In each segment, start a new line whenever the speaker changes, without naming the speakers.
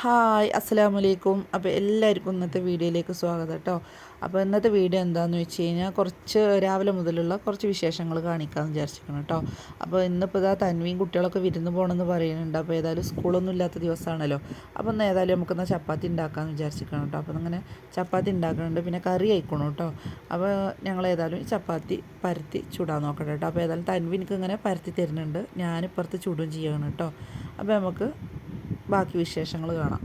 Hi അസ്സലാമു അലൈക്കും അപ്പോൾ എല്ലാവർക്കും ഇന്നത്തെ വീഡിയോയിലേക്ക് സ്വാഗതം കേട്ടോ. അപ്പോൾ ഇന്നത്തെ വീഡിയോ എന്താണെന്ന് വെച്ച് കഴിഞ്ഞാൽ കുറച്ച് രാവിലെ മുതലുള്ള കുറച്ച് വിശേഷങ്ങൾ കാണിക്കാമെന്ന് വിചാരിച്ചിരിക്കണം കേട്ടോ. അപ്പോൾ ഇന്നിപ്പോൾ ഇതാ തൻവിയും കുട്ടികളൊക്കെ വിരുന്ന് പോകണമെന്ന് പറയുന്നുണ്ട്. അപ്പോൾ ഏതായാലും സ്കൂളൊന്നും ഇല്ലാത്ത ദിവസമാണല്ലോ അപ്പോൾ ഒന്ന് ഏതായാലും നമുക്കൊന്ന് ചപ്പാത്തി ഉണ്ടാക്കാമെന്ന് വിചാരിച്ചിരിക്കണം കേട്ടോ. അപ്പോൾ അങ്ങനെ ചപ്പാത്തി ഉണ്ടാക്കുന്നുണ്ട് പിന്നെ കറി ആയിക്കണം കേട്ടോ. അപ്പോൾ ഞങ്ങൾ ഏതായാലും ചപ്പാത്തി പരത്തി ചൂടാൻ നോക്കട്ടെ കേട്ടോ. അപ്പോൾ ഏതായാലും തൻവി എനിക്ക് ഇങ്ങനെ പരത്തി തരുന്നുണ്ട്. ഞാനിപ്പുറത്ത് ചൂടും ചെയ്യണം കേട്ടോ. അപ്പോൾ നമുക്ക് ബാക്കി വിശേഷങ്ങൾ കാണാം.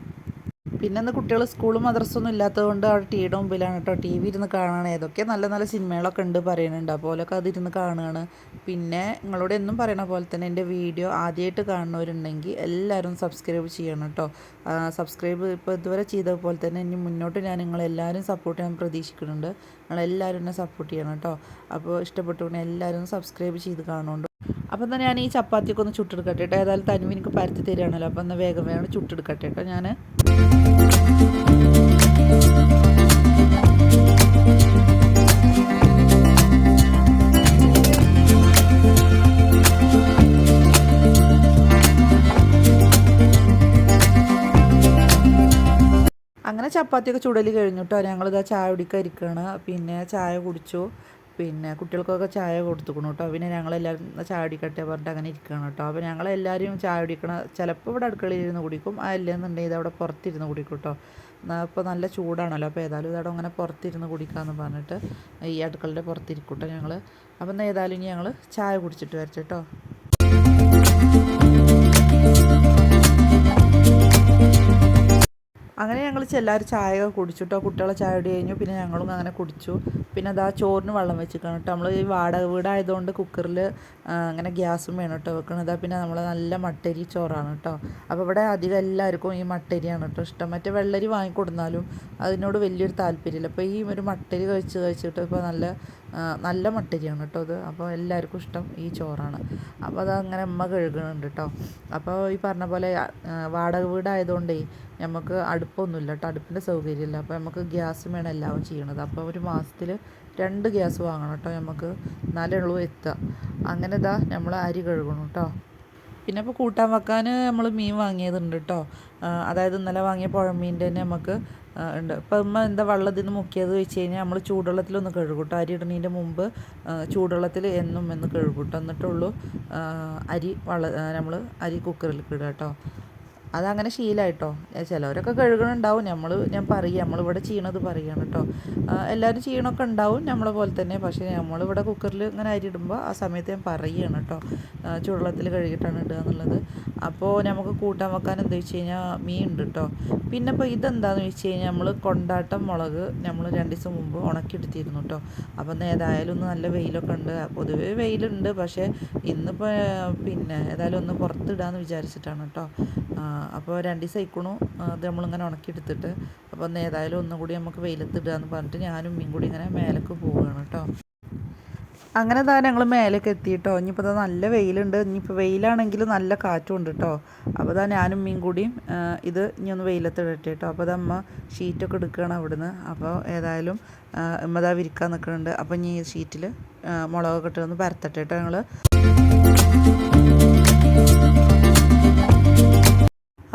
പിന്നെ ഇന്ന് കുട്ടികൾ സ്കൂളും മദ്രസൊന്നും ഇല്ലാത്തതുകൊണ്ട് അവിടെ ടീയുടെ മുമ്പിലാണ് കേട്ടോ ടി വി ഇരുന്ന് കാണുകയാണ് ഏതൊക്കെ നല്ല നല്ല സിനിമകളൊക്കെ ഉണ്ട് പറയുന്നുണ്ട്. അപ്പോലൊക്കെ അതിരുന്ന് കാണുകയാണ്. പിന്നെ നിങ്ങളോട് എന്നും പറയണ പോലെ തന്നെ എന്റെ വീഡിയോ ആദ്യമായിട്ട് കാണുന്നവരുണ്ടെങ്കിൽ എല്ലാവരും സബ്സ്ക്രൈബ് ചെയ്യണം കേട്ടോ. സബ്സ്ക്രൈബ് ഇപ്പോൾ ഇതുവരെ ചെയ്ത പോലെ തന്നെ ഇനി മുന്നോട്ട് ഞാൻ നിങ്ങളെല്ലാവരും സപ്പോർട്ട് ചെയ്യാൻ പ്രതീക്ഷിക്കുന്നുണ്ട്. നിങ്ങളെല്ലാവരും എന്നെ സപ്പോർട്ട് ചെയ്യണം കേട്ടോ. അപ്പോൾ ഇഷ്ടപ്പെട്ടുകൊണ്ട് എല്ലാവരും സബ്സ്ക്രൈബ് ചെയ്ത് കാണുന്നുണ്ട്. അപ്പം തന്നെ ഞാൻ ഈ ചപ്പാത്തിയൊക്കെ ഒന്ന് ചുട്ടെടുക്കട്ടെ കേട്ടോ. ഏതായാലും തനിവ് എനിക്ക് പരത്തി തരികയാണല്ലോ. അപ്പം എന്നാൽ വേഗം വേഗം ചുട്ടെടുക്കട്ടെ കേട്ടോ ഞാൻ ചപ്പാത്തിയൊക്കെ ചുടൽ കഴിഞ്ഞു കേട്ടോ ഞങ്ങളിതാ ചായ കുടിക്കാൻ ഇരിക്കുകയാണ് പിന്നെ ചായ കുടിച്ചു. പിന്നെ കുട്ടികൾക്കൊക്കെ ചായ കൊടുത്തുക്കണം കേട്ടോ പിന്നെ ഞങ്ങളെല്ലാവരും ചായ കുടിക്കട്ടെ പറഞ്ഞിട്ട് അങ്ങനെ ഇരിക്കുകയാണ് കേട്ടോ അപ്പോൾ ഞങ്ങളെല്ലാവരും ചായ കുടിക്കണം ചിലപ്പോൾ ഇവിടെ അടുക്കളയിൽ ഇരുന്ന് കുടിക്കും അല്ലെന്നുണ്ടെങ്കിൽ ഇത് അവിടെ പുറത്തിരുന്ന് കുടിക്കും കേട്ടോ ഇപ്പോൾ നല്ല ചൂടാണല്ലോ. അപ്പോൾ ഏതായാലും ഇതവിടെ അങ്ങനെ പുറത്തിരുന്ന് കുടിക്കാമെന്ന് പറഞ്ഞിട്ട് ഈ അടുക്കളയുടെ പുറത്തിരിക്കും കേട്ടോ ഞങ്ങൾ അപ്പം ഏതായാലും ഇനി ഞങ്ങൾ ചായ കുടിച്ചിട്ട് വരട്ടെ കേട്ടോ അങ്ങനെ ഞങ്ങൾ എല്ലാവരും ചായ കുടിച്ചിട്ടോ. കുട്ടികളെ ചായ കുടി കഴിഞ്ഞു. പിന്നെ ഞങ്ങളും അങ്ങനെ കുടിച്ചു. പിന്നെ അതാ ചോറിന് വെള്ളം വെച്ചിരിക്കണം കേട്ടോ. നമ്മൾ ഈ വാടക വീടായതുകൊണ്ട് കുക്കറിൽ അങ്ങനെ ഗ്യാസും വേണം കേട്ടോ വെക്കണത്. പിന്നെ നമ്മൾ നല്ല മട്ടരി ചോറാണ് കേട്ടോ. അപ്പോൾ ഇവിടെ അധികം എല്ലാവർക്കും ഈ മട്ടരിയാണ് കേട്ടോ ഇഷ്ടം. മറ്റേ വെള്ളരി വാങ്ങിക്കൊടുന്നാലും അതിനോട് വലിയൊരു താല്പര്യമില്ല. അപ്പോൾ ഈ ഒരു മട്ടരി കഴിച്ച് കഴിച്ചിട്ട് ഇപ്പോൾ നല്ല നല്ല മട്ടരിയാണ് കേട്ടോ അത് അപ്പോൾ എല്ലാവർക്കും ഇഷ്ടം ഈ ചോറാണ്. അപ്പോൾ അത് അങ്ങനെ അമ്മ കഴുകുന്നുണ്ട് കേട്ടോ അപ്പോൾ ഈ പറഞ്ഞ പോലെ വാടക വീടായതുകൊണ്ടേ നമുക്ക് അടുപ്പൊന്നുമില്ല കേട്ടോ അടുപ്പിന്റെ സൗകര്യമില്ല. അപ്പോൾ നമുക്ക് ഗ്യാസ് വേണം എല്ലാവരും ചെയ്യണത്. അപ്പോൾ ഒരു മാസത്തിൽ രണ്ട് ഗ്യാസ് വാങ്ങണം കേട്ടോ നമുക്ക് എന്നാലേ എത്തുക അങ്ങനെ ഇതാ നമ്മൾ അരി കഴുകണം കേട്ടോ പിന്നെ ഇപ്പോൾ കൂട്ടാൻ വെക്കാൻ നമ്മൾ മീൻ വാങ്ങിയതുണ്ട് കേട്ടോ അതായത് ഇന്നലെ വാങ്ങിയ പുഴമീന്റെ തന്നെ നമുക്ക് ഉണ്ട്. ഇപ്പം ഉമ്മ എന്താ വെള്ളത്തിൽ നിന്ന് മുക്കിയത് വെച്ച് കഴിഞ്ഞാൽ നമ്മൾ ചൂടുവെള്ളത്തിലൊന്ന് കഴുകൂട്ടും. കേട്ടോ അരി ഇടുന്നതിന്റെ മുമ്പ് ചൂടുവെള്ളത്തിൽ എന്നും എന്ന് കഴുകൂട്ടും. കേട്ടോ എന്നിട്ടുള്ളൂ അരി വള നമ്മൾ അരി കുക്കറിൽ ഇടുക കേട്ടോ അതങ്ങനെ ശീലമായിട്ടോ ചിലവരൊക്കെ കഴുകണുണ്ടാവും. നമ്മൾ ഞാൻ പറയുക നമ്മളിവിടെ ചെയ്യണത് പറയുകയാണ് കേട്ടോ എല്ലാവരും ചെയ്യണമൊക്കെ ഉണ്ടാവും നമ്മളെ പോലെ തന്നെ. പക്ഷേ നമ്മളിവിടെ കുക്കറിൽ ഇങ്ങനെ അരിയിടുമ്പോൾ ആ സമയത്ത് ഞാൻ പറയുകയാണ് കേട്ടോ ചുവള്ളത്തിൽ കഴുകിയിട്ടാണ് ഇടുക എന്നുള്ളത്. അപ്പോൾ നമുക്ക് കൂട്ടാൻ വെക്കാൻ എന്താ വെച്ച് കഴിഞ്ഞാൽ മീൻ ഉണ്ട് കേട്ടോ പിന്നെ ഇപ്പോൾ ഇതെന്താണെന്ന് വെച്ച് കഴിഞ്ഞാൽ നമ്മൾ കൊണ്ടാട്ടം മുളക് നമ്മൾ രണ്ട് ദിവസം മുമ്പ് ഉണക്കിയെടുത്തിരുന്നു കേട്ടോ അപ്പം ഏതായാലും ഒന്ന് നല്ല വെയിലൊക്കെ ഉണ്ട്. പൊതുവേ വെയിലുണ്ട്. പക്ഷേ ഇന്നിപ്പോൾ പിന്നെ ഏതായാലും ഒന്ന് പുറത്തിടാമെന്ന് വിചാരിച്ചിട്ടാണ് കേട്ടോ അപ്പോൾ രണ്ട് ദിവസം ആയിക്കണു അത് നമ്മളിങ്ങനെ ഉണക്കിയെടുത്തിട്ട്. അപ്പോൾ ഒന്ന് ഏതായാലും ഒന്നും കൂടി നമുക്ക് വെയിലത്തിടുക എന്ന് പറഞ്ഞിട്ട് ഞാനും മീൻ കൂടി ഇങ്ങനെ മേലേക്ക് പോവുകയാണ് കേട്ടോ. അങ്ങനെ താ ഞങ്ങൾ മേലേക്ക് എത്തിയിട്ടോ. ഇനിയിപ്പോൾ നല്ല വെയിലുണ്ട്. ഇനിയിപ്പോൾ വെയിലാണെങ്കിലും നല്ല കാറ്റും ഉണ്ട് കേട്ടോ. അപ്പോൾ ഇതാ ഞാനും മീൻ കൂടിയും ഇത് ഇനി ഒന്ന് വെയിലത്തിടട്ടെ കേട്ടോ. അപ്പോൾ അമ്മ ഷീറ്റൊക്കെ എടുക്കുകയാണ് അവിടുന്ന്. അപ്പോൾ ഏതായാലും അമ്മ ഇതാ വിരിക്കാൻ നിൽക്കുന്നുണ്ട്. അപ്പോൾ ഇനി ഈ ഷീറ്റിൽ മുളകൊക്കെ ഇട്ടൊന്ന് പരത്തട്ടെ കേട്ടോ ഞങ്ങൾ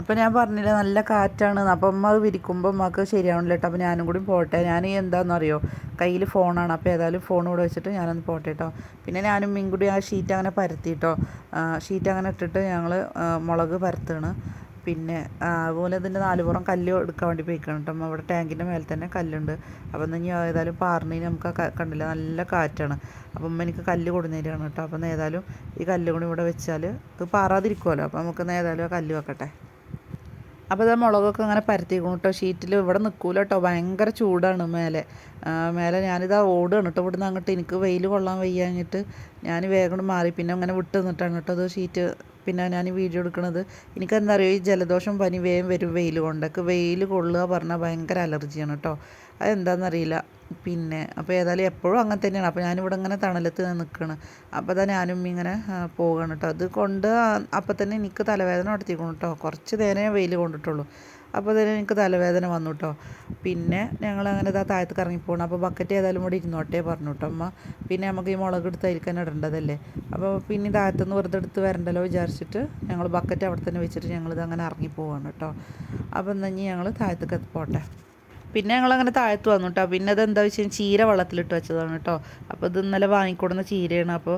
അപ്പോൾ ഞാൻ പറഞ്ഞില്ല നല്ല കാറ്റാണ്. അപ്പം അമ്മ അത് വിരിക്കുമ്പോൾ അമ്മയ്ക്ക് ശരിയാവണില്ല കേട്ടോ അപ്പോൾ ഞാനും കൂടി പോട്ടെ. ഞാൻ എന്താണെന്നറിയോ കയ്യിൽ ഫോണാണ്. അപ്പോൾ ഏതായാലും ഫോൺ ഇവിടെ വെച്ചിട്ട് ഞാനൊന്ന് പോട്ടെ കേട്ടോ പിന്നെ ഞാനും മീൻ കൂടി ആ ഷീറ്റ് അങ്ങനെ പരത്തി കേട്ടോ ഷീറ്റ് അങ്ങനെ ഇട്ടിട്ട് ഞങ്ങൾ മുളക് പരത്താണ്. പിന്നെ അതുപോലെ ഇതിന്റെ നാലുപുറം കല്ല് എടുക്കാൻ വേണ്ടി പോയിക്കണം കേട്ടോ അവിടെ ടാങ്കിന്റെ മേലെ തന്നെ കല്ലുണ്ട്. അപ്പം ഇനി ഏതായാലും പാറിനെ നമുക്ക് കണ്ടില്ല നല്ല കാറ്റാണ്. അപ്പം എനിക്ക് കല്ല് കൊടുന്നേരാണ് കേട്ടോ അപ്പം ഏതായാലും ഈ കല്ല് കൂടി ഇവിടെ വെച്ചാൽ പാറാതിരിക്കുമല്ലോ അപ്പം നമുക്ക് ഏതായാലും ആ കല്ല് വെക്കട്ടെ. അപ്പോൾ ഇത് മുളകൊക്കെ അങ്ങനെ പരത്തിക്കണം കേട്ടോ ഷീറ്റിൽ ഇവിടെ നിൽക്കൂല കേട്ടോ ഭയങ്കര ചൂടാണ് മേലെ. മേലെ ഞാനിതാ ഓടുകയാണ് കേട്ടോ ഇവിടുന്ന് അങ്ങോട്ട് എനിക്ക് വെയിൽ കൊള്ളാൻ വയ്യാഞ്ഞിട്ട് ഞാൻ വേഗം മാറി. പിന്നെ അങ്ങനെ വിട്ട് നിന്നിട്ടാണ് കേട്ടോ അത് ഷീറ്റ് പിന്നെ ഞാൻ വീഡിയോ എടുക്കുന്നത് എനിക്കെന്താ അറിയോ ഈ ജലദോഷം പനി വേഗം വരും വെയിൽ കൊണ്ടൊക്കെ. വെയിൽ കൊള്ളുക പറഞ്ഞാൽ ഭയങ്കര അലർജിയാണ് കേട്ടോ അതെന്താണെന്നറിയില്ല പിന്നെ അപ്പോൾ ഏതായാലും എപ്പോഴും അങ്ങനെ തന്നെയാണ്. അപ്പോൾ ഞാനിവിടെ ഇങ്ങനെ തണലത്ത് നിൽക്കുകയാണ് അപ്പോൾ തന്നെ ഞാനും ഇങ്ങനെ പോവുകയാണ് കേട്ടോ അത് കൊണ്ട് അപ്പം തന്നെ എനിക്ക് തലവേദന നടത്തിക്കണം കേട്ടോ കുറച്ച് നേരം വെയിൽ കൊണ്ടിട്ടുള്ളൂ. അപ്പോൾ അതിന് എനിക്ക് തലവേദന വന്നു കേട്ടോ പിന്നെ ഞങ്ങൾ അങ്ങനെ ഇതാ താഴത്തേക്ക് ഇറങ്ങി പോകണം അപ്പോൾ ബക്കറ്റ് ഏതായാലും കൂടി ഇരുന്നോട്ടേ പറഞ്ഞു കേട്ടോ അമ്മ പിന്നെ നമുക്ക് ഈ മുളക് എടുത്ത് അരിക്കാൻ ഇടേണ്ടതല്ലേ? അപ്പോൾ പിന്നെ താഴത്തുനിന്ന് വെറുതെ എടുത്ത് വരണ്ടല്ലോ വിചാരിച്ചിട്ട് ഞങ്ങൾ ബക്കറ്റ് അവിടെ തന്നെ വെച്ചിട്ട് ഞങ്ങളിത് അങ്ങനെ ഇറങ്ങി പോവാണ് കേട്ടോ അപ്പോൾ എന്നാൽ ഞങ്ങൾ താഴത്തേക്ക് പോട്ടെ. പിന്നെ ഞങ്ങളങ്ങനെ താഴത്ത് വന്നു കേട്ടോ പിന്നെ അത് എന്താ വെച്ചാൽ ചീര വെള്ളത്തിലിട്ട് വെച്ചതാണ് കേട്ടോ അപ്പോൾ ഇത് ഇന്നലെ വാങ്ങിക്കൊടുന്ന ചീരയാണ്. അപ്പോൾ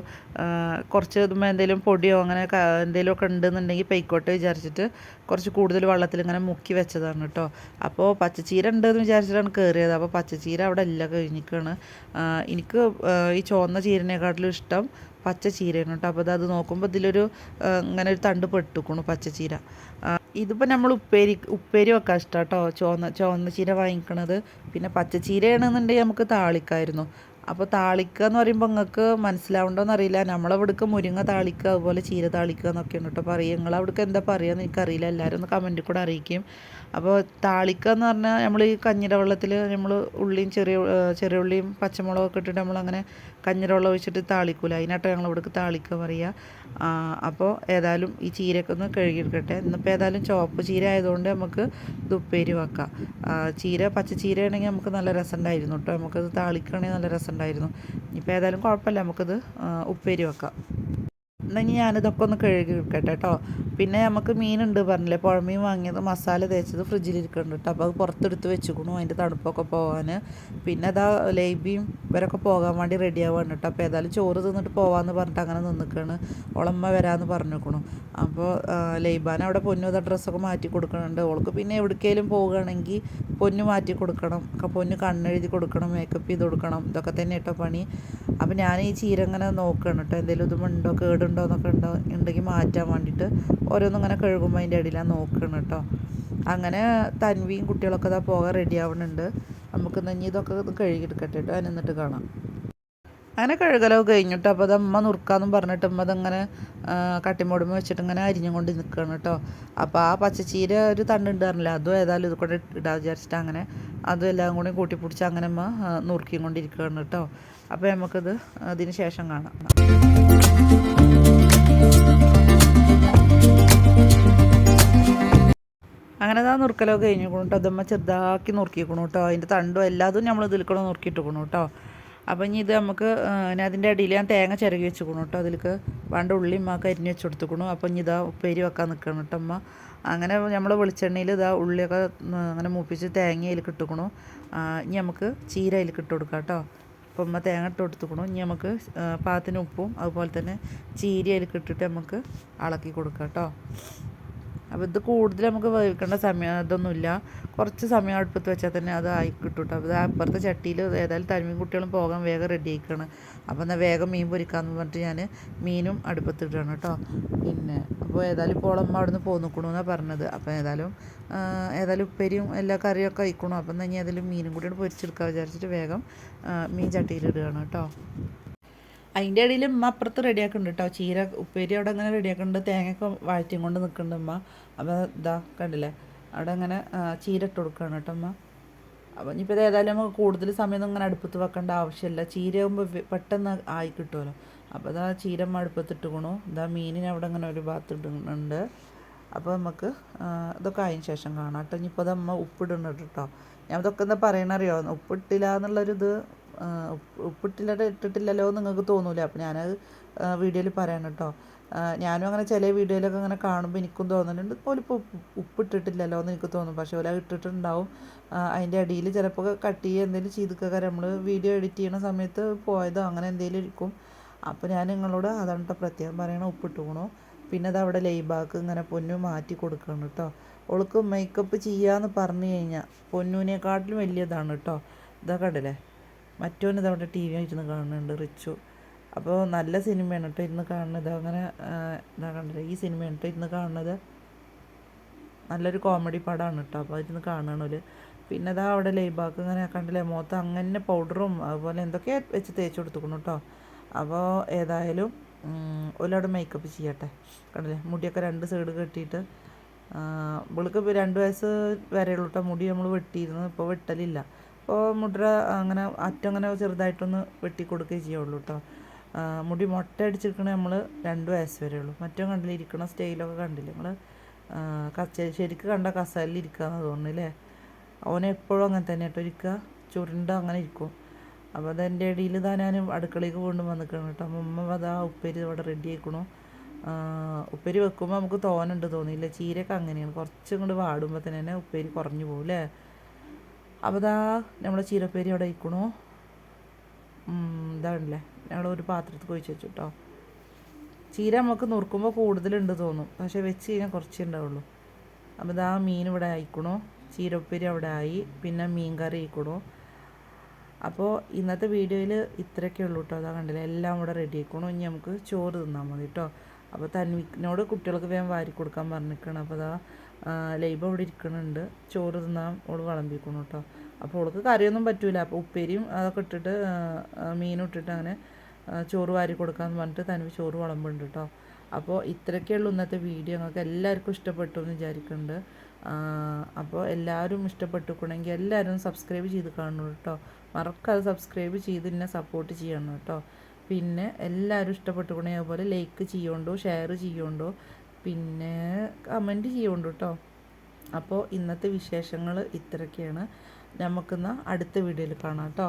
കുറച്ച് ഇതുമ്പോൾ എന്തെങ്കിലും പൊടിയോ അങ്ങനെ എന്തെങ്കിലും ഒക്കെ ഉണ്ടെന്നുണ്ടെങ്കിൽ പെയ്ക്കോട്ടെ വിചാരിച്ചിട്ട് കുറച്ച് കൂടുതൽ വെള്ളത്തിൽ ഇങ്ങനെ മുക്കി വെച്ചതാണ് കേട്ടോ അപ്പോൾ പച്ചച്ചീര ഉണ്ടെന്ന് വിചാരിച്ചിട്ടാണ് കയറിയത് അപ്പോൾ പച്ചച്ചീര അവിടെ ഇല്ല കഴിഞ്ഞിരിക്കുകയാണ് എനിക്ക് ഈ ചുവന്ന ചീരനെക്കാട്ടിലും ഇഷ്ടം പച്ച ചീരയാണ് കേട്ടോ അപ്പോൾ അത് നോക്കുമ്പോൾ ഇതിലൊരു ഇങ്ങനെ ഒരു തണ്ട് പെട്ടുക്കണു പച്ചച്ചീര. ഇതിപ്പോൾ നമ്മൾ ഉപ്പേരി ഉപ്പേരി വെക്കാൻ ഇഷ്ടം കേട്ടോ ചുവന്ന ചുവന്ന ചീര വാങ്ങിക്കണത്. പിന്നെ പച്ചച്ചീരയാണെന്നുണ്ടെങ്കിൽ നമുക്ക് താളിക്കായിരുന്നു. അപ്പോൾ താളിക്കുക എന്ന് പറയുമ്പോൾ നിങ്ങൾക്ക് മനസ്സിലാവുണ്ടോയെന്ന് അറിയില്ല. നമ്മളവിടേക്ക് മുരിങ്ങ താളിക്കുക അതുപോലെ ചീര താളിക്കുക എന്നൊക്കെയാണ് കേട്ടോ പറയുക നിങ്ങളവിടേക്ക് എന്താ പറയുക എന്ന് എനിക്കറിയില്ല. എല്ലാവരും ഒന്ന് കമന്റിൽ കൂടെ അറിയിക്കും. അപ്പോൾ താളിക്കുക എന്ന് പറഞ്ഞാൽ നമ്മൾ ഈ കഞ്ഞിര വെള്ളത്തിൽ നമ്മൾ ഉള്ളിയും ചെറിയ ചെറിയ ഉള്ളിയും പച്ചമുളകൊക്കെ ഇട്ടിട്ട് നമ്മളങ്ങനെ കഞ്ഞിര വെള്ളം ഒഴിച്ചിട്ട് താളിക്കൂല. അതിനായിട്ട് ഞങ്ങൾ ഇവിടേക്ക് താളിക്കുക പറയുക അപ്പോൾ ഏതായാലും ഈ ചീരയൊക്കെ ഒന്ന് കഴുകിയെടുക്കട്ടെ. ഇന്നിപ്പോൾ ഏതായാലും ചുവപ്പ് ചീര ആയതുകൊണ്ട് നമുക്ക് ദുപ്പേരി വെക്കാം. ചീര പച്ച ചീരയാണെങ്കിൽ നമുക്ക് നല്ല രസമുണ്ടായിരുന്നു കേട്ടോ നമുക്കത് താളിക്കുകയാണെങ്കിൽ നല്ല രസം ഉണ്ടായിരുന്നു. ഇനിയിപ്പോൾ ഏതായാലും കുഴപ്പമില്ല. നമുക്കിത് ഉപ്പേരി വെക്കാം. എന്നാൽ ഞാനിതൊക്കെ ഒന്ന് കഴുകി വെക്കട്ടെ കേട്ടോ പിന്നെ നമുക്ക് മീനുണ്ട് പറഞ്ഞില്ലേ പുഴമീൻ വാങ്ങിയത് മസാല തേച്ചത് ഫ്രിഡ്ജിലിരിക്കുന്നുണ്ട് കേട്ടോ അപ്പോൾ അത് പുറത്തെടുത്ത് വെച്ചുക്കണു അതിന്റെ തണുപ്പൊക്കെ പോകാൻ പിന്നെ അതാ ലേബിയും ഇവരൊക്കെ പോകാൻ വേണ്ടി റെഡി ആവാണ് കേട്ടോ അപ്പോൾ ഏതായാലും ചോറ് തിന്നിട്ട് പോകാമെന്ന് പറഞ്ഞിട്ട് അങ്ങനെ നിന്നിക്കാണ്. ഓളമ്മ വരാമെന്ന് പറഞ്ഞിരിക്കണു അപ്പോൾ ലൈബാൻ അവിടെ പൊന്നു ഡ്രസ്സൊക്കെ മാറ്റി കൊടുക്കുന്നുണ്ട് ഓൾക്ക് പിന്നെ എവിടേക്കെങ്കിലും പോവുകയാണെങ്കിൽ പൊന്നു മാറ്റി കൊടുക്കണം. പൊന്നു കണ്ണെഴുതി കൊടുക്കണം മേക്കപ്പ് ചെയ്ത് കൊടുക്കണം. ഇതൊക്കെ തന്നെ കേട്ടോ പണി. അപ്പോൾ ഞാൻ ഈ ചീര ഇങ്ങനെ നോക്കണം കേട്ടോ എന്തെങ്കിലും ഇതുമുണ്ടോ കേടുണ്ടോ എന്നൊക്കെ ഉണ്ടോ ഉണ്ടെങ്കിൽ മാറ്റാൻ വേണ്ടിയിട്ട് ഓരോന്നും ഇങ്ങനെ കഴുകുമ്പോൾ അതിന്റെ ഇടയിലാണ് നോക്കണം കേട്ടോ അങ്ങനെ തൻവിയും കുട്ടികളൊക്കെ ഇതാ പോകാൻ റെഡി ആവുന്നുണ്ട് നമുക്ക് ഇനി ഇതൊക്കെ ഒന്ന് കഴുകിയെടുക്കട്ടെ കേട്ടോ അതിനെന്നിട്ട് കാണാം. അങ്ങനെ കഴുകലൊക്കെ കഴിഞ്ഞിട്ട് അപ്പോൾ അത് അമ്മ നുറുക്കാന്നും പറഞ്ഞിട്ട് അമ്മ അതങ്ങനെ കട്ടിമോടുമ്പോൾ വെച്ചിട്ട് ഇങ്ങനെ അരിഞ്ഞും കൊണ്ട് നിൽക്കുകയാണ് കേട്ടോ അപ്പോൾ ആ പച്ചച്ചീര ഒരു തണ്ടുണ്ട് പറഞ്ഞില്ല അതും ഏതായാലും ഇത് കൂടെ ഇടാൻ വിചാരിച്ചിട്ട് അങ്ങനെ അതും എല്ലാം കൂടി കൂട്ടിപ്പിടിച്ച് അങ്ങനെ അമ്മ നുറുക്കിയും കൊണ്ടിരിക്കുകയാണ് കേട്ടോ അപ്പോൾ നമുക്കിത് അതിന് ശേഷം കാണാം. അങ്ങനെ ആ നുറുക്കലൊക്കെ കഴിഞ്ഞിരിക്കണം കേട്ടോ അതമ്മ ചെറുതാക്കി നുറുക്കിക്കണു കേട്ടോ അതിന്റെ തണ്ടും എല്ലാതും നമ്മൾ ഇതിൽ കൂടെ നുറുക്കിയിട്ടിക്കണു കേട്ടോ അപ്പം ഇനി ഇത് നമുക്ക് ഞാൻ അതിന്റെ അടിയിൽ ഞാൻ തേങ്ങ ചിരകി വെച്ചിക്കണു കേട്ടോ അതിലേക്ക് വേണ്ട ഉള്ളി ഉമ്മാക്ക് അരിഞ്ഞ് വെച്ച് കൊടുത്തുക്കണു അപ്പം ഇനി ഇതാ ഉപ്പേരി വെക്കാൻ നിൽക്കണം കേട്ടോ അമ്മ അങ്ങനെ നമ്മൾ വെളിച്ചെണ്ണയിൽ ഇതാ ഉള്ളിയൊക്കെ അങ്ങനെ മൂപ്പിച്ച് തേങ്ങ കിട്ടുക്കണു ഇനി നമുക്ക് ചീര അതിൽ ഇട്ട് കേട്ടോ. അപ്പം തേങ്ങ ഇട്ട് കൊടുത്തുക്കണു ഇനി നമുക്ക് പാത്തിന് ഉപ്പും അതുപോലെ തന്നെ ചീരി അതിൽ ഇട്ടിട്ട് നമുക്ക് ഇളക്കി കൊടുക്കാം കേട്ടോ. അപ്പോൾ ഇത് കൂടുതൽ നമുക്ക് വേവിക്കേണ്ട സമയം ഇതൊന്നുമില്ല കുറച്ച് സമയം അടുപ്പത്ത് വെച്ചാൽ തന്നെ അത് ആയി കിട്ടും കേട്ടോ അപ്പോൾ അപ്പുറത്തെ ചട്ടിയിൽ ഏതായാലും തനിമീൻ കുട്ടികളും പോകാൻ വേഗം റെഡി ആയിക്കാണ്. അപ്പോൾ എന്നാൽ വേഗം മീൻ പൊരിക്കാമെന്ന് പറഞ്ഞിട്ട് ഞാൻ മീനും അടുപ്പത്തിട്ടാണ് കേട്ടോ പിന്നെ അപ്പോൾ ഏതായാലും ഇപ്പോൾ അമ്മ അവിടെ നിന്ന് പോന്നിക്കണമെന്നാണ് പറഞ്ഞത്. അപ്പോൾ ഏതായാലും ഏതായാലും ഉപ്പേരിയും എല്ലാ കറിയൊക്കെ കഴിക്കണു അപ്പം ഇനി അതിൽ മീനും കൂടി പൊരിച്ചെടുക്കാൻ വിചാരിച്ചിട്ട് വേഗം മീൻ ചട്ടിയിലിടുകയാണ് കേട്ടോ അതിന്റെ ഇടയിൽ ഉമ്മ അപ്പുറത്ത് റെഡിയാക്കുന്നുണ്ട് കേട്ടോ ചീര ഉപ്പേരി അവിടെ അങ്ങനെ റെഡിയാക്കുന്നുണ്ട് തേങ്ങയൊക്കെ വാഴ്ത്തിയും കൊണ്ട് നിൽക്കുന്നുണ്ട് ഉമ്മ. അപ്പോൾ ഇതാ കണ്ടില്ലേ? അവിടെ അങ്ങനെ ചീര ഇട്ട് കൊടുക്കുകയാണ് കേട്ടോ അമ്മ അപ്പം ഇനിയിപ്പോൾ ഇത് ഏതായാലും നമുക്ക് കൂടുതൽ സമയമൊന്നും അങ്ങനെ അടുപ്പത്ത് വെക്കേണ്ട ആവശ്യമില്ല. ചീരയാകുമ്പോൾ പെട്ടെന്ന് ആയി കിട്ടുമല്ലോ അപ്പോൾ അതാ ചീര അടുപ്പത്തിട്ടുക്കണു ഇതാ മീനിന് അവിടെ അങ്ങനെ ഒരു ഭാഗത്ത് ഇടുന്നുണ്ട്. അപ്പോൾ നമുക്ക് ഇതൊക്കെ അതിന് ശേഷം കാണാം കേട്ടോ ഇനിയിപ്പോൾ അത് അമ്മ ഉപ്പിടുന്നുണ്ട് കേട്ടോ ഞാൻ ഇതൊക്കെ എന്താ പറയണറിയോ ഉപ്പിട്ടില്ല എന്നുള്ളൊരിത് ഉപ്പിട്ടില്ല ഇട്ടിട്ടില്ലല്ലോ എന്ന് നിങ്ങൾക്ക് തോന്നൂല? അപ്പോൾ ഞാനത് വീഡിയോയിൽ പറയണം കേട്ടോ. ഞാനും അങ്ങനെ ചില വീഡിയോയിലൊക്കെ അങ്ങനെ കാണുമ്പോൾ എനിക്കും തോന്നുന്നുണ്ട് ഇപ്പോലിപ്പോൾ ഉപ്പ് ഇട്ടിട്ടില്ലല്ലോ എന്ന് എനിക്ക് തോന്നും. പക്ഷേ ഓല ഇട്ടിട്ടുണ്ടാവും. അതിന്റെ അടിയിൽ ചിലപ്പോൾ കട്ട് ചെയ്യുക എന്തെങ്കിലും ചെയ്തൊക്കെ നമ്മൾ വീഡിയോ എഡിറ്റ് ചെയ്യുന്ന സമയത്ത് പോയതോ അങ്ങനെ എന്തെങ്കിലും ഇരിക്കും. അപ്പോൾ ഞാൻ നിങ്ങളോട് അതാണ് കേട്ടോ പ്രത്യേകം പറയണം ഉപ്പിട്ടുക്കണോ പിന്നെ അത് അവിടെ ലൈബാക്ക് ഇങ്ങനെ പൊന്നു മാറ്റി കൊടുക്കണം കേട്ടോ ഓൾക്ക് മേക്കപ്പ് ചെയ്യാന്ന് പറഞ്ഞു കഴിഞ്ഞാൽ പൊന്നുവിനെക്കാട്ടിലും വലിയതാണ് കേട്ടോ ഇതാ കണ്ടില്ലേ? മറ്റോനിത് അവിടെ ടി വി ഇരുന്ന് കാണുന്നുണ്ട് റിച്ചു. അപ്പോൾ നല്ല സിനിമയാണ് കേട്ടോ ഇരുന്ന് കാണുന്നത്. അങ്ങനെ എന്താ കണ്ടത് ഈ സിനിമയാണ് കേട്ടോ ഇരുന്ന് കാണുന്നത്. നല്ലൊരു കോമഡി പടമാണ് കേട്ടോ അപ്പോൾ ഇരുന്ന് കാണണമല്ലോ പിന്നെ അതാ അവിടെ ലൈബാക്ക് അങ്ങനെ കണ്ടില്ലേ മുഖത്ത് അങ്ങനെ പൗഡറും അതുപോലെ എന്തൊക്കെ വെച്ച് തേച്ച് കൊടുത്തുക്കണം കേട്ടോ. അപ്പോൾ ഏതായാലും ഒരാട് മേക്കപ്പ് ചെയ്യട്ടെ. കണ്ടില്ലേ മുടിയൊക്കെ രണ്ട് സൈഡ് കെട്ടിയിട്ട് ഇവൾക്ക് രണ്ട് വയസ്സ് വരെയുള്ളൂ കേട്ടോ മുടി നമ്മൾ വെട്ടിയിരുന്നു ഇപ്പോൾ വെട്ടലില്ല. അപ്പോൾ മുട്ര അങ്ങനെ അറ്റം അങ്ങനെ ചെറുതായിട്ടൊന്ന് വെട്ടി ചെയ്യുള്ളൂ കേട്ടോ മുടി മുട്ട അടിച്ചിരിക്കണേ നമ്മൾ രണ്ട് വയസ്സ് വരെ ഉള്ളൂ. മറ്റോ കണ്ടില്ല ഇരിക്കണ സ്റ്റൈലൊക്കെ കണ്ടില്ല? നമ്മൾ കച്ച ശരിക്ക് കണ്ട കസാലിൽ ഇരിക്കാന്ന് തോന്നുന്നു അല്ലേ അവൻ എപ്പോഴും അങ്ങനെ തന്നെ കേട്ടോ ഇരിക്കുക ചുരുണ്ട അങ്ങനെ ഇരിക്കും. അപ്പോൾ അതെന്റെ ഇടയിൽ ഇതാ ഞാൻ അടുക്കളയ്ക്ക് വീണ്ടും വന്നിക്കണം കേട്ടോ അപ്പം ഉമ്മ അതാ ഉപ്പേരി ഇവിടെ റെഡി ആയിക്കണു. ഉപ്പേരി വെക്കുമ്പോൾ നമുക്ക് തോനുണ്ട് തോന്നിയില്ല. ചീരയൊക്കെ അങ്ങനെയാണ്. കുറച്ചും കൂടി വാടുമ്പോൾ തന്നെ ഉപ്പേരി കുറഞ്ഞു പോകും അല്ലേ അപ്പോൾ നമ്മൾ ചീരപ്പേരി അവിടെ ഇരിക്കണു ഇതാണല്ലേ. ഞങ്ങൾ ഒരു പാത്രത്തിൽ കുഴിച്ച് വെച്ചു കേട്ടോ ചീര നമുക്ക് നുറുക്കുമ്പോൾ കൂടുതലുണ്ട് തോന്നും. പക്ഷേ വെച്ച് കഴിഞ്ഞാൽ കുറച്ചേ ഉണ്ടാവുള്ളൂ. അപ്പോൾ ഇതാ മീൻ ഇവിടെ ആയിക്കണു ചീരപ്പേരി അവിടെ ആയി. പിന്നെ മീൻ കറി ആയിക്കണു അപ്പോൾ ഇന്നത്തെ വീഡിയോയിൽ ഇത്രയൊക്കെ ഉള്ളൂ കേട്ടോ അതാ കണ്ടില്ല? എല്ലാം ഇവിടെ റെഡി ആയിക്കണു. ഇനി നമുക്ക് ചോറ് തിന്നാൽ മതി കേട്ടോ അപ്പോൾ തന്വിനോട് കുട്ടികൾക്ക് വേഗം വാരി കൊടുക്കാൻ പറഞ്ഞിരിക്കണം. അപ്പോൾ അതാ ലൈബ് അവിടെ ഇരിക്കണുണ്ട്. ചോറ് തിന്നാൻ ഓൾ വിളമ്പിക്കണം കേട്ടോ അപ്പോൾ ഓൾക്ക് കറിയൊന്നും പറ്റൂല. അപ്പോൾ ഉപ്പേരിയും അതൊക്കെ ഇട്ടിട്ട് മീനും ഇട്ടിട്ട് അങ്ങനെ ചോറ് വാരി കൊടുക്കാമെന്ന് പറഞ്ഞിട്ട് തനിവ് ചോറ് വിളമ്പുണ്ട് കേട്ടോ അപ്പോൾ ഇത്രയൊക്കെയുള്ളൂ ഇന്നത്തെ വീഡിയോ. ഞങ്ങൾക്ക് എല്ലാവർക്കും ഇഷ്ടപ്പെട്ടു എന്ന് വിചാരിക്കുന്നുണ്ട് അപ്പോൾ എല്ലാവരും ഇഷ്ടപ്പെട്ടുക്കണമെങ്കിൽ എല്ലാവരും സബ്സ്ക്രൈബ് ചെയ്ത് കാണണം കേട്ടോ മറക്കാതെ സബ്സ്ക്രൈബ് ചെയ്ത് എന്നെ സപ്പോർട്ട് ചെയ്യണം കേട്ടോ പിന്നെ എല്ലാവരും ഇഷ്ടപ്പെട്ടുക്കണേ. അതുപോലെ ലൈക്ക് ചെയ്യുന്നുണ്ടോ ഷെയർ ചെയ്യുന്നുണ്ടോ പിന്നെ കമന്റ് ചെയ്യുകൊണ്ടോ കേട്ടോ അപ്പോൾ ഇന്നത്തെ വിശേഷങ്ങൾ ഇത്രയൊക്കെയാണ്. നമുക്കിന്ന് അടുത്ത വീഡിയോയിൽ കാണാം കേട്ടോ